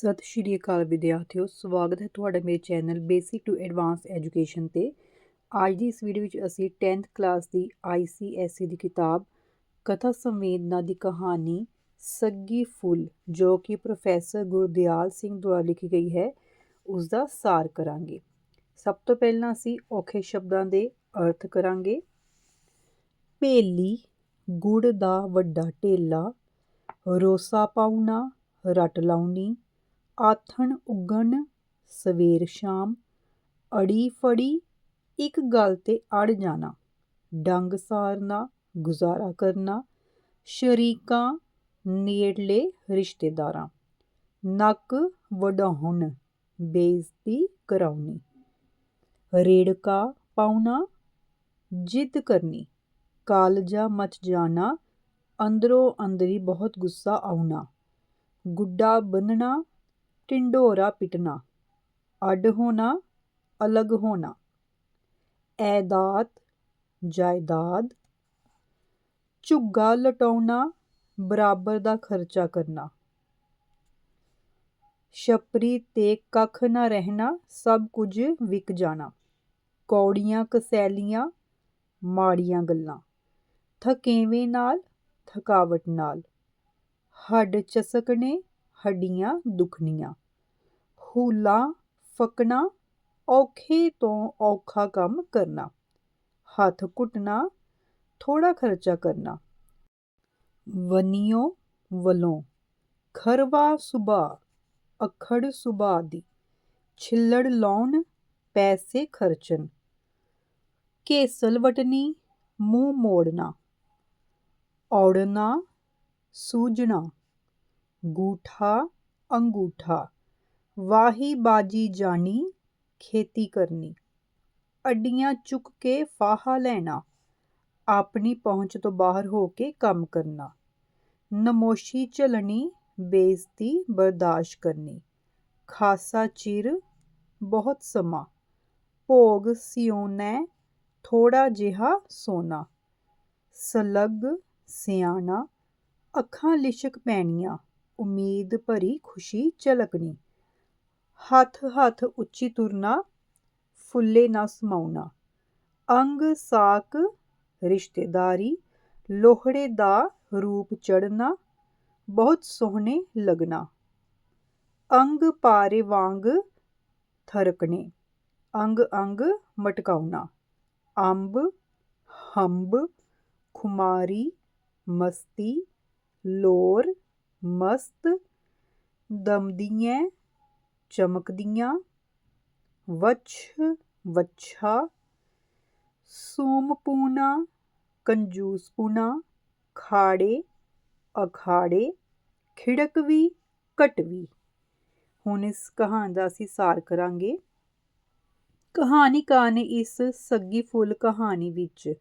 ਸਤਿ ਸ਼੍ਰੀ ਅਕਾਲ ਵਿਦਿਆਰਥੀਓ, ਸਵਾਗਤ ਹੈ ਤੁਹਾਡਾ ਮੇਰੇ channel basic to advance education ਤੇ। ਅੱਜ ਦੀ ਇਸ ਵੀਡੀਓ ਵਿੱਚ ਅਸੀਂ 10th ਕਲਾਸ ਦੀ ICSE ਦੀ ਕਿਤਾਬ, ਕਥਾ ਸੰਵੇਦਨਾ ਦੀ ਕਹਾਣੀ ਸੱਗੀ ਫੁੱਲ, ਜੋ ਕਿ ਪ੍ਰੋਫੈਸਰ ਗੁਰਦਿਆਲ ਸਿੰਘ ਦੁਆਰਾ ਲਿਖੀ ਗਈ ਹੈ ਉਸ ਦਾ ਸਾਰ ਕਰਾਂਗੇ। ਸਭ ਤੋਂ ਪਹਿਲਾਂ ਅਸੀਂ ਔਖੇ ਸ਼ਬਦਾਂ ਦੇ ਅਰਥ ਕਰਾਂਗੇ। ਭੇਲੀ, ਗੁੜ ਦਾ ਵੱਡਾ ਢੇਲਾ ਰੋਸਾ ਪਾਉਣਾ, ਰੱਟ ਲਾਉਣੀ ਆਥਣ ਉਗਣ ਸਵੇਰ ਸ਼ਾਮ, ਅੜੀ ਫੜੀ ਇੱਕ ਗੱਲ ਤੇ ਅੜ ਜਾਣਾ, ਡੰਗ ਸਾਰਨਾ, ਗੁਜ਼ਾਰਾ ਕਰਨਾ, ਸ਼ਰੀਕਾਂ ਨੇੜਲੇ ਰਿਸ਼ਤੇਦਾਰਾਂ, ਨੱਕ ਵਢਾਉਣ ਬੇਇੱਜ਼ਤੀ ਕਰਾਉਣੀ, ਰੇੜਕਾ ਪਾਉਣਾ, ਜਿੱਦ ਕਰਨੀ, ਕਾਲਜਾ ਮੱਚ ਜਾਣਾ, ਅੰਦਰੋਂ ਅੰਦਰੀ ਬਹੁਤ ਗੁੱਸਾ ਆਉਣਾ, ਗੁੱਡਾ ਬੰਨਣਾ ਢਿੰਡੋਰਾ ਪਿਟਣਾ। ਅੱਡ ਹੋਣਾ, ਅਲੱਗ ਹੋਣਾ। ਐਦਾਤ ਜਾਇਦਾਦ। ਝੁੱਗਾ ਲਟਾਉਣਾ, ਬਰਾਬਰ ਦਾ ਖਰਚਾ ਕਰਨਾ। ਛਪਰੀ ਤੇ ਕੱਖ ਨਾ ਰਹਿਣਾ, ਸਭ ਕੁਝ ਵਿਕ ਜਾਣਾ। ਕੌੜੀਆਂ ਕਸੈਲੀਆਂ, ਮਾੜੀਆਂ ਗੱਲਾਂ। ਥਕੇਵੇਂ ਨਾਲ, ਥਕਾਵਟ ਨਾਲ। ਹੱਡ ਚਸਕਣੇ, ਹੱਡੀਆਂ ਦੁਖਣੀਆਂ। ਹੂਲਾ ਫੱਕਣਾ, ਔਖੇ ਤੋਂ ਔਖਾ ਕੰਮ ਕਰਨਾ। ਹੱਥ ਘੁੱਟਣਾ ਥੋੜਾ ਖਰਚਾ ਕਰਨਾ। ਵਨੀਓ ਵੱਲੋਂ ਖਰਵਾ ਸੁਭਾ ਅਖੜ ਸੁਭਾ ਦੀ ਛਿੱਲੜ ਲਾਉਣ, ਪੈਸੇ ਖਰਚਣ। ਕੇਸਲ ਵਟਣੀ, ਮੂੰਹ ਮੋੜਨਾ। ਔੜਨਾ, ਸੂਝਣਾ। ਗੂਠਾ, ਅੰਗੂਠਾ। ਵਾਹੀ ਬਾਜੀ ਜਾਣੀ, ਖੇਤੀ ਕਰਨੀ। ਅੱਡੀਆਂ ਚੁੱਕ ਕੇ ਫਾਹਾ ਲੈਣਾ, ਆਪਣੀ ਪਹੁੰਚ ਤੋਂ ਬਾਹਰ ਹੋ ਕੇ ਕੰਮ ਕਰਨਾ। ਨਮੋਸ਼ੀ ਝਲਣੀ, ਬੇਇੱਜ਼ਤੀ ਬਰਦਾਸ਼ਤ ਕਰਨੀ। ਖਾਸਾ ਚਿਰ, ਬਹੁਤ ਸਮਾਂ। ਭੋਗ ਸਿਉਣਾ ਥੋੜਾ ਜਿਹਾ ਸੋਨਾ। ਸਲੱਗ ਸਿਆਣਾ, ਅੱਖਾਂ ਲਿਸ਼ਕ ਪੈਣੀਆਂ, ਉਮੀਦ ਭਰੀ ਖੁਸ਼ੀ ਝਲਕਣੀ। ਹੱਥ ਹੱਥ ਉੱਚੀ ਤੁਰਨਾ, ਫੁੱਲੇ ਨਾ ਸਮਾਉਣਾ। ਅੰਗ ਸਾਕ ਰਿਸ਼ਤੇਦਾਰੀ, ਲੋਹੜੇ ਦਾ ਰੂਪ ਚੜਨਾ ਬਹੁਤ ਸੋਹਣੇ ਲੱਗਣਾ। ਅੰਗ ਪਾਰੇ ਵਾਂਗ ਥਰਕਣੇ, ਅੰਗ ਅੰਗ ਮਟਕਾਉਣਾ। ਅੰਬ, ਹੰਬ, ਖੁਮਾਰੀ, ਮਸਤੀ, ਲੋਰ, ਮਸਤ ਦਮਦੀਆਂ ਚਮਕਦੀਆਂ। ਵੱਛ, ਵੱਛਾ, ਸੋਮਪੂਨਾ, ਕੰਜੂਸਪੂਨਾ, ਖਾੜੇ, ਅਖਾੜੇ ਖਿੜਕਵੀ ਕਟਵੀ ਹੁਣ ਇਸ ਕਹਾਣੀ ਦਾ ਅਸੀਂ ਸਾਰ ਕਰਾਂਗੇ। ਕਹਾਣੀਕਾਰ ਨੇ ਇਸ ਸੱਗੀ ਫੁੱਲ ਕਹਾਣੀ ਵਿੱਚ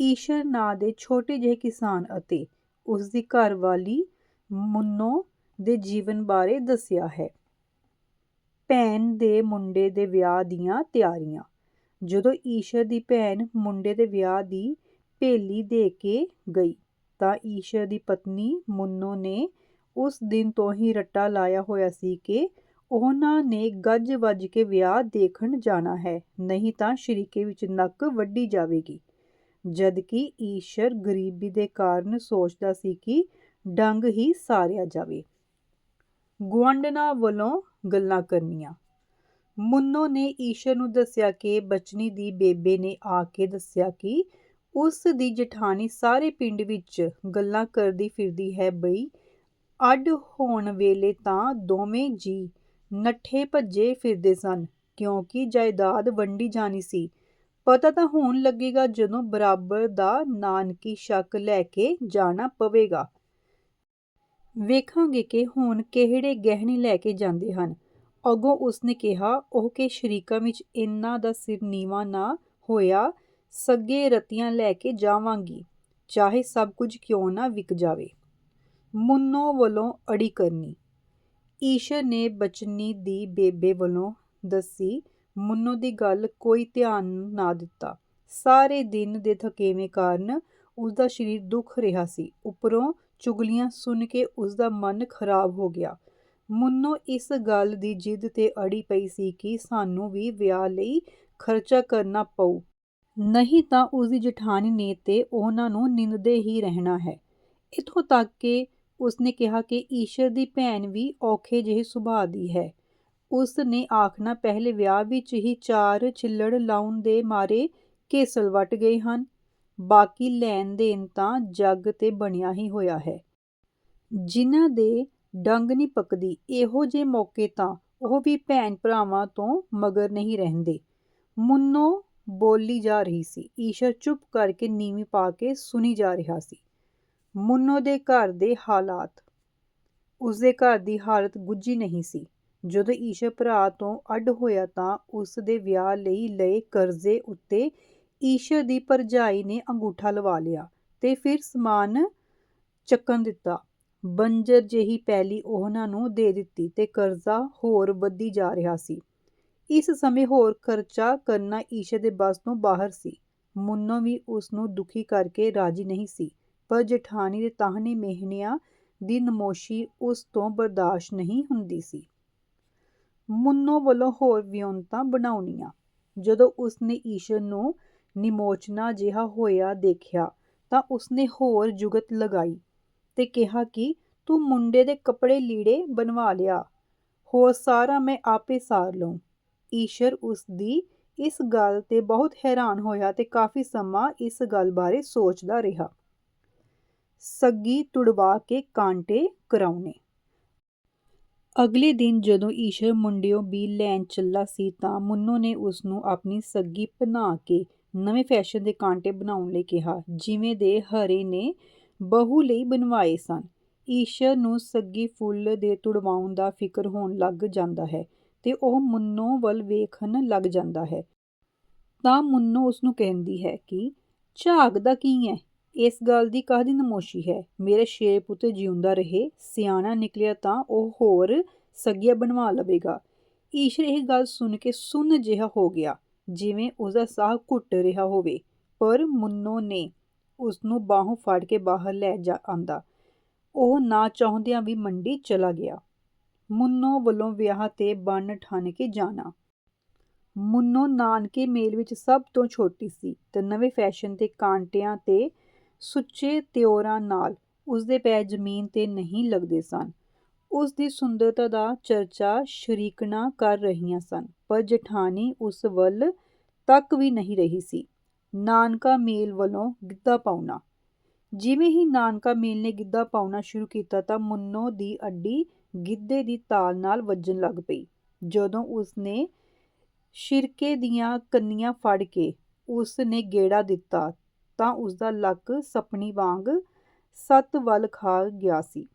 ਈਸ਼ਰ ਨਾਂ ਦੇ ਛੋਟੇ ਜਿਹੇ ਕਿਸਾਨ ਅਤੇ ਉਸ ਦੀ ਘਰਵਾਲੀ ਮੁੰਨੋ ਦੇ ਜੀਵਨ ਬਾਰੇ ਦੱਸਿਆ ਹੈ। ਭੈਣ ਦੇ ਮੁੰਡੇ ਦੇ ਵਿਆਹ ਦੀਆਂ ਤਿਆਰੀਆਂ। ਜਦੋਂ ਈਸ਼ਰ ਦੀ ਭੈਣ ਮੁੰਡੇ ਦੇ ਵਿਆਹ ਦੀ ਭੇਲੀ ਦੇ ਕੇ ਗਈ, ਤਾਂ ਈਸ਼ਰ ਦੀ ਪਤਨੀ ਮੁੰਨੋ ਨੇ ਉਸ ਦਿਨ ਤੋਂ ਹੀ ਰੱਟਾ ਲਾਇਆ ਹੋਇਆ ਸੀ ਕਿ ਉਹਨਾਂ ਨੇ ਗੱਜ ਵੱਜ ਕੇ ਵਿਆਹ ਦੇਖਣ ਜਾਣਾ ਹੈ, ਨਹੀਂ ਤਾਂ ਸ਼ਰੀਕੇ ਵਿੱਚ ਨੱਕ ਵੱਢੀ ਜਾਵੇਗੀ। ਜਦ ਕਿ ਈਸ਼ਰ ਗਰੀਬੀ ਦੇ ਕਾਰਨ ਸੋਚਦਾ ਸੀ ਕਿ ਡੰਗ ਹੀ ਸਾਰਿਆ ਜਾਵੇ। ਗੁਆਂਢਣਾ ਵੱਲੋਂ ਗੱਲਾਂ ਕਰਨੀਆਂ। ਮੁੰਨੋ ਨੇ ਈਸ਼ਰ ਨੂੰ ਦੱਸਿਆ ਕਿ ਬਚਨੀ ਦੀ ਬੇਬੇ ਨੇ ਆ ਕੇ ਦੱਸਿਆ ਕਿ ਉਸ ਦੀ ਜਠਾਣੀ ਸਾਰੇ ਪਿੰਡ ਵਿੱਚ ਗੱਲਾਂ ਕਰਦੀ ਫਿਰਦੀ ਹੈ ਬਈ, ਅੱਡ ਹੋਣ ਵੇਲੇ ਤਾਂ ਦੋਵੇਂ ਜੀ ਨੱਠੇ ਭੱਜੇ ਫਿਰਦੇ ਸਨ, ਕਿਉਂਕਿ ਜਾਇਦਾਦ ਵੰਡੀ ਜਾਣੀ ਸੀ। ਪਤਾ ਤਾਂ ਹੋਣ ਲੱਗੇਗਾ ਜਦੋਂ ਬਰਾਬਰ ਦਾ ਨਾਨਕੀ ਸ਼ੱਕ ਲੈ ਕੇ ਜਾਣਾ ਪਵੇਗਾ। ਵੇਖਾਂਗੇ ਕਿ ਹੁਣ ਕਿਹੜੇ ਗਹਿਣੇ ਲੈ ਕੇ ਜਾਂਦੇ ਹਨ। ਅਗੋਂ ਉਸਨੇ ਕਿਹਾ, ਉਹ ਕਿ ਸ਼ਰੀਕਾਂ ਵਿੱਚ ਇੰਨਾ ਦਾ ਸਿਰ ਨੀਵਾ ਨਾ ਹੋਇਆ, ਸੱਗੇ ਰਤੀਆਂ ਲੈ ਕੇ ਜਾਵਾਂਗੀ, ਚਾਹੇ ਸਭ ਕੁਝ ਕਿਉਂ ਨਾ ਵਿਕ ਜਾਵੇ। ਮੁੰਨੋ ਵੱਲੋਂ ਅੜੀ ਕਰਨੀ। ਈਸ਼ਰ ਨੇ ਬਚਨੀ ਦੀ ਬੇਬੇ ਵੱਲੋਂ ਦੱਸੀ, ਮੁੰਨੋ ਦੀ ਗੱਲ ਕੋਈ ਧਿਆਨ ਨਾ ਦਿੱਤਾ। ਸਾਰੇ ਦਿਨ ਦੇ ਥਕੇਵੇਂ ਕਾਰਨ ਉਸ ਦਾ ਸਰੀਰ ਦੁਖ ਰਿਹਾ ਸੀ। ਉੱਪਰੋਂ ਚੁਗਲੀਆਂ ਸੁਣ ਕੇ ਉਸ ਦਾ ਮਨ ਖਰਾਬ ਹੋ ਗਿਆ। ਮੁੰਨੋ ਇਸ ਗੱਲ ਦੀ ਜਿੱਦ ਤੇ ਅੜੀ ਪਈ ਸੀ ਕਿ ਸਾਨੂੰ ਵੀ ਵਿਆਹ ਲਈ ਖਰਚਾ ਕਰਨਾ ਪਊ। ਨਹੀਂ ਤਾਂ ਉਸਦੀ ਜਠਾਣੀ ਨੇ ਤੇ ਉਹਨਾਂ ਨੂੰ ਨਿੰਦਦੇ ਹੀ ਰਹਿਣਾ ਹੈ। ਇਥੋਂ ਤੱਕ ਕਿ ਉਸਨੇ ਕਿਹਾ ਕਿ ਈਸ਼ਰ ਦੀ ਭੈਣ ਵੀ ਔਖੇ ਜਿਹੇ ਸੁਭਾਅ ਦੀ ਹੈ। ਉਸ ਨੇ ਆਖਣਾ, ਪਹਿਲੇ ਵਿਆਹ ਵਿੱਚ ਹੀ ਚਾਰ ਛਿੱਲੜ ਲਾਉਣ ਦੇ ਮਾਰੇ ਕੇਸਲ ਵੱਟ ਗਏ ਹਨ। ਬਾਕੀ ਲੈਣ ਦੇਣ ਤਾਂ ਜੱਗ ਤੇ ਬਣਿਆ ਹੀ ਹੋਇਆ ਹੈ। ਜਿਨ੍ਹਾਂ ਦੇ ਡੰਗ ਨਹੀਂ ਪੱਕਦੀ, ਇਹੋ ਜੇ ਮੌਕੇ ਤਾਂ ਉਹ ਵੀ ਭੈਣ ਭਰਾਵਾਂ ਤੋਂ ਮਗਰ ਨਹੀਂ ਰਹਿੰਦੇ। ਮੁੰਨੋ ਬੋਲੀ ਜਾ ਰਹੀ ਸੀ। ਈਸ਼ਰ ਚੁੱਪ ਕਰਕੇ ਨੀਵੀਂ ਪਾ ਕੇ ਸੁਣੀ ਜਾ ਰਿਹਾ ਸੀ। ਮੁੰਨੋ ਦੇ ਘਰ ਦੇ ਹਾਲਾਤ। ਉਸਦੇ ਘਰ ਦੀ ਹਾਲਤ ਗੁੱਝੀ ਨਹੀਂ ਸੀ। ਜਦੋਂ ਈਸ਼ਰ ਭਰਾ ਤੋਂ ਅੱਡ ਹੋਇਆ ਤਾਂ ਉਸ ਦੇ ਵਿਆਹ ਲਈ ਲਏ ਕਰਜ਼ੇ ਉੱਤੇ ਈਸ਼ਰ ਦੀ ਭਰਜਾਈ ਨੇ ਅੰਗੂਠਾ ਲਵਾ ਲਿਆ ਤੇ ਫਿਰ ਸਮਾਨ ਚੱਕਣ ਦਿੱਤਾ। ਬੰਜਰ ਜਿਹੀ ਪੈਲੀ ਉਹਨਾਂ ਨੂੰ ਦੇ ਦਿੱਤੀ ਤੇ ਕਰਜ਼ਾ ਹੋਰ ਵੱਧੀ ਜਾ ਰਿਹਾ ਸੀ। ਇਸ ਸਮੇਂ ਹੋਰ ਖਰਚਾ ਕਰਨਾ ਈਸ਼ਰ ਦੇ ਬਸ ਤੋਂ ਬਾਹਰ ਸੀ। ਮੁੰਨੋ ਵੀ ਉਸ ਨੂੰ ਦੁਖੀ ਕਰਕੇ ਰਾਜੀ ਨਹੀਂ ਸੀ, ਪਰ ਜਠਾਣੀ ਦੇ ਤਾਹਨੇ ਮਿਹਣਿਆਂ ਦੀ ਨਮੋਸ਼ੀ ਉਸ ਤੋਂ ਬਰਦਾਸ਼ਤ ਨਹੀਂ ਹੁੰਦੀ ਸੀ। ਮੁੰਨੋ ਵੱਲੋਂ ਹੋਰ ਵਿਉਂਤਾਂ ਬਣਾਉਣੀਆਂ। ਜਦੋਂ ਉਸਨੇ ਈਸ਼ਰ ਨੂੰ ਨਿਮੋਚਨਾ ਜਿਹਾ ਹੋਇਆ ਦੇਖਿਆ ਤਾਂ ਉਸਨੇ ਹੋਰ ਜੁਗਤ ਲਗਾਈ ਤੇ ਕਿਹਾ ਕਿ ਤੂੰ ਮੁੰਡੇ ਦੇ ਕੱਪੜੇ ਲੀੜੇ ਬਣਵਾ ਲਿਆ, ਹੋਰ ਸਾਰਾ ਮੈਂ ਆਪੇ ਸਾਰ ਲਊ। ਈਸ਼ਰ ਉਸ ਦੀ ਇਸ ਗੱਲ ਤੇ ਬਹੁਤ ਹੈਰਾਨ ਹੋਇਆ ਤੇ ਕਾਫੀ ਸਮਾਂ ਇਸ ਗੱਲ ਬਾਰੇ ਸੋਚਦਾ ਰਿਹਾ। ਸੱਗੀ ਤੁੜਵਾ ਕੇ ਕਾਂਟੇ ਕਰਾਉਣੇ। ਅਗਲੇ ਦਿਨ ਜਦੋਂ ਈਸ਼ਰ ਮੁੰਡਿਓ ਬੀ ਲੈਣ ਚੱਲਾ ਸੀ ਤਾਂ ਮੁੰਨੋ ਨੇ ਉਸ ਨੂੰ ਆਪਣੀ ਸੱਗੀ ਬਣਾ ਕੇ ਨਵੇਂ ਫੈਸ਼ਨ ਦੇ ਕਾਂਟੇ ਬਣਾਉਣ ਲਈ ਕਿਹਾ, ਜਿਵੇਂ ਦੇ ਹਰੇ ਨੇ ਬਹੂ ਲਈ ਬਣਵਾਏ ਸਨ। ਈਸ਼ਰ ਨੂੰ ਸੱਗੀ ਫੁੱਲ ਦੇ ਤੁੜਵਾਉਣ ਦਾ ਫਿਕਰ ਹੋਣ ਲੱਗ ਜਾਂਦਾ ਹੈ ਤੇ ਉਹ ਮੁੰਨੋ ਵੱਲ ਵੇਖਣ ਲੱਗ ਜਾਂਦਾ ਹੈ। ਤਾਂ ਮੁੰਨੋ ਉਸ ਨੂੰ ਕਹਿੰਦੀ ਹੈ ਕਿ ਝਾਕਦਾ ਕੀ ਹੈ ਇਸ ਗੱਲ ਦੀ ਕਾਹਦੀ ਨਮੋਸ਼ੀ ਹੈ? ਮੇਰੇ ਸ਼ੇਰ ਪੁੱਤ ਜਿਉਂਦਾ ਰਹੇ, ਸਿਆਣਾ ਨਿਕਲਿਆ ਤਾਂ ਉਹ ਹੋਰ ਸੱਗੀਆਂ ਬਣਵਾ ਲਵੇਗਾ। ਈਸ਼ਰ ਇਹ ਗੱਲ ਸੁਣ ਕੇ ਸੁੰਨ ਜਿਹਾ ਹੋ ਗਿਆ। ਜਿਵੇਂ ਉਸਦਾ ਸਾਹ ਘੁੱਟ ਰਿਹਾ ਹੋਵੇ। ਪਰ ਮੁੰਨੋ ਨੇ ਉਸ ਨੂੰ ਬਾਹੋਂ ਫੜ ਕੇ ਬਾਹਰ ਲੈ ਜਾ ਆਂਦਾ। ਉਹ ਨਾ ਚਾਹੁੰਦਿਆਂ ਵੀ ਮੰਡੀ ਚਲਾ ਗਿਆ। ਮੁੰਨੋ ਵੱਲੋਂ ਵਿਆਹ ਤੇ ਬੰਨ ਠਣ ਕੇ ਜਾਣਾ। ਮੁੰਨੋ ਨਾਨਕੇ ਮੇਲ ਵਿੱਚ ਸਭ ਤੋਂ ਛੋਟੀ ਸੀ ਤੇ ਨਵੇਂ ਫੈਸ਼ਨ ਤੇ ਕਾਂਟਿਆਂ ਤੇ ਸੁੱਚੇ ਤਿਉਰਾਂ ਨਾਲ ਉਸਦੇ ਪੈਰ ਜ਼ਮੀਨ ਤੇ ਨਹੀਂ ਲੱਗਦੇ ਸਨ। ਉਸ ਦੀ ਸੁੰਦਰਤਾ ਦਾ ਚਰਚਾ ਸ਼ਰੀਕਣਾ ਕਰ ਰਹੀਆਂ ਸਨ। ਪਰ ਜਠਾਣੀ ਉਸ ਵੱਲ ਤੱਕ ਵੀ ਨਹੀਂ ਰਹੀ ਸੀ। ਨਾਨਕਾ ਮੇਲ ਵੱਲੋਂ ਗਿੱਧਾ ਪਾਉਣਾ। ਜਿਵੇਂ ਹੀ ਨਾਨਕਾ ਮੇਲ ਨੇ ਗਿੱਧਾ ਪਾਉਣਾ ਸ਼ੁਰੂ ਕੀਤਾ ਤਾਂ ਮੁੰਨੋ ਦੀ ਅੱਡੀ ਗਿੱਧੇ ਦੀ ਤਾਲ ਨਾਲ ਵੱਜਣ ਲੱਗ ਪਈ। ਜਦੋਂ ਉਸਨੇ ਸ਼ਿਰਕੇ ਦੀਆਂ ਕੰਨੀਆਂ ਫੜ ਕੇ ਉਸ ਨੇ ਗੇੜਾ ਦਿੱਤਾ ਤਾਂ ਉਸਦਾ ਲੱਕ ਸਪਣੀ ਵਾਂਗ ਸੱਤ ਵੱਲ ਖਾ ਗਿਆ ਸੀ।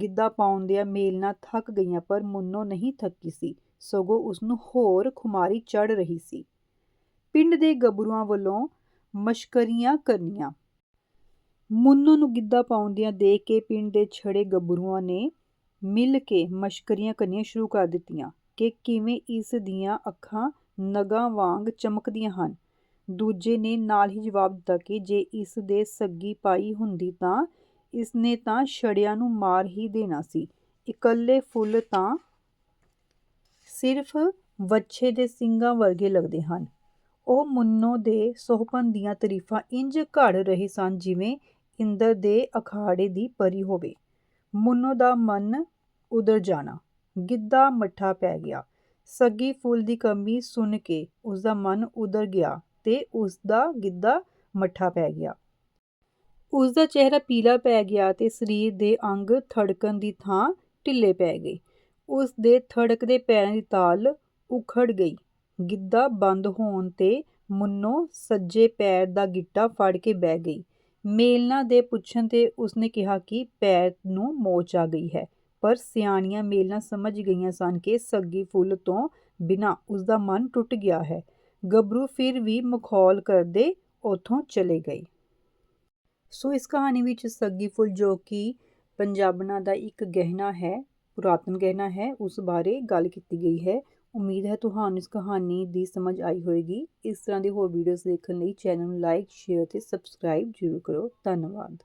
ਗਿੱਧਾ ਪਾਉਣ ਦੀਆਂ ਮੇਲਣਾ ਥੱਕ ਗਈਆਂ ਪਰ ਮੁੰਨੋ ਨਹੀਂ ਥੱਕੀ ਸੀ। ਸਗੋਂ ਉਸ ਨੂੰ ਹੋਰ ਖੁਮਾਰੀ ਚੜ ਰਹੀ ਸੀ। ਪਿੰਡ ਦੇ ਗੱਭਰੂਆਂ ਵੱਲੋਂ ਮਸ਼ਕਰੀਆਂ ਕਰਨੀਆਂ। ਮੁੰਨੋ ਨੂੰ ਗਿੱਧਾ ਪਾਉਂਦਿਆਂ ਦੇਖ ਕੇ ਪਿੰਡ ਦੇ ਛੜੇ ਗੱਭਰੂਆਂ ਨੇ ਮਿਲ ਕੇ ਮਸ਼ਕਰੀਆਂ ਕਰਨੀਆਂ ਸ਼ੁਰੂ ਕਰ ਦਿੱਤੀਆਂ ਕਿ ਕਿਵੇਂ ਇਸ ਦੀਆਂ ਅੱਖਾਂ ਨਗਾਂ ਵਾਂਗ ਚਮਕਦੀਆਂ ਹਨ। ਦੂਜੇ ਨੇ ਨਾਲ ਹੀ ਜਵਾਬ ਦਿੱਤਾ ਕਿ ਜੇ ਇਸ ਦੇ ਸੱਗੀ ਪਾਈ ਹੁੰਦੀ ਤਾਂ ਇਸਨੇ ਤਾਂ ਛੜਿਆਂ ਨੂੰ ਮਾਰ ਹੀ ਦੇਣਾ ਸੀ। ਇਕੱਲੇ ਫੁੱਲ ਤਾਂ ਸਿਰਫ ਵੱਛੇ ਦੇ ਸਿੰਗਾਂ ਵਰਗੇ ਲੱਗਦੇ ਹਨ। ਉਹ ਮੁੰਨੋ ਦੇ ਸੋਹਪਨ ਦੀਆਂ ਤਾਰੀਫਾਂ ਇੰਜ ਘੜ ਰਹੇ ਸਨ ਜਿਵੇਂ ਇੰਦਰ ਦੇ ਅਖਾੜੇ ਦੀ ਪਰੀ ਹੋਵੇ। ਮੁੰਨੋ ਦਾ ਮਨ ਉਧਰ ਜਾਣਾ। ਗਿੱਧਾ ਮੱਠਾ ਪੈ ਗਿਆ। ਸੱਗੀ ਫੁੱਲ ਦੀ ਕਮੀ ਸੁਣ ਕੇ ਉਸ ਦਾ ਮਨ ਉਧਰ ਗਿਆ ਤੇ ਉਸ ਦਾ ਗਿੱਧਾ ਮੱਠਾ ਪੈ ਗਿਆ। ਉਸ ਦਾ ਚਿਹਰਾ ਪੀਲਾ ਪੈ ਗਿਆ ਤੇ ਸਰੀਰ ਦੇ ਅੰਗ ਥੜਕਣ ਦੀ ਥਾਂ ਢਿੱਲੇ ਪੈ ਗਏ। ਉਸ ਦੇ ਥੜਕਦੇ ਪੈਰਾਂ ਦੀ ਤਾਲ ਉਖੜ ਗਈ। ਗਿੱਧਾ ਬੰਦ ਹੋਣ ਤੇ ਮੁੰਨੋ ਸੱਜੇ ਪੈਰ ਦਾ ਗਿੱਟਾ ਫੜ ਕੇ ਬਹਿ ਗਈ। ਮੇਲਨਾ ਦੇ ਪੁੱਛਣ ਤੇ ਉਸਨੇ ਕਿਹਾ ਕਿ ਪੈਰ ਨੂੰ ਮੋਚ ਆ ਗਈ ਹੈ, ਪਰ ਸਿਆਣੀਆਂ ਮੇਲਨਾ ਸਮਝ ਗਈਆਂ ਸਨ ਕਿ ਸੱਗੀ ਫੁੱਲ ਤੋਂ ਬਿਨਾਂ ਉਸਦਾ ਮਨ ਟੁੱਟ ਗਿਆ ਹੈ। ਗੱਭਰੂ ਫਿਰ ਵੀ ਮਖੌਲ ਕਰਦੇ ਉੱਥੋਂ ਚਲੇ ਗਏ। ਸੋ ਇਸ ਕਹਾਣੀ ਵਿੱਚ ਸੱਗੀ ਫੁੱਲ ਜੋ ਕਿ ਪੰਜਾਬਣਾਂ ਦਾ ਇੱਕ ਗਹਿਣਾ ਹੈ ਪੁਰਾਤਨ ਗਹਿਣਾ ਹੈ, ਉਸ ਬਾਰੇ ਗੱਲ ਕੀਤੀ ਗਈ ਹੈ। ਉਮੀਦ ਹੈ ਤੁਹਾਨੂੰ ਇਸ ਕਹਾਣੀ ਦੀ ਸਮਝ ਆਈ ਹੋਵੇਗੀ। ਇਸ ਤਰ੍ਹਾਂ ਦੀ ਹੋਰ ਵੀਡੀਓਜ਼ ਦੇਖਣ ਲਈ ਚੈਨਲ ਨੂੰ ਲਾਈਕ ਸ਼ੇਅਰ ਤੇ ਸਬਸਕ੍ਰਾਈਬ ਜ਼ਰੂਰ ਕਰੋ। ਧੰਨਵਾਦ।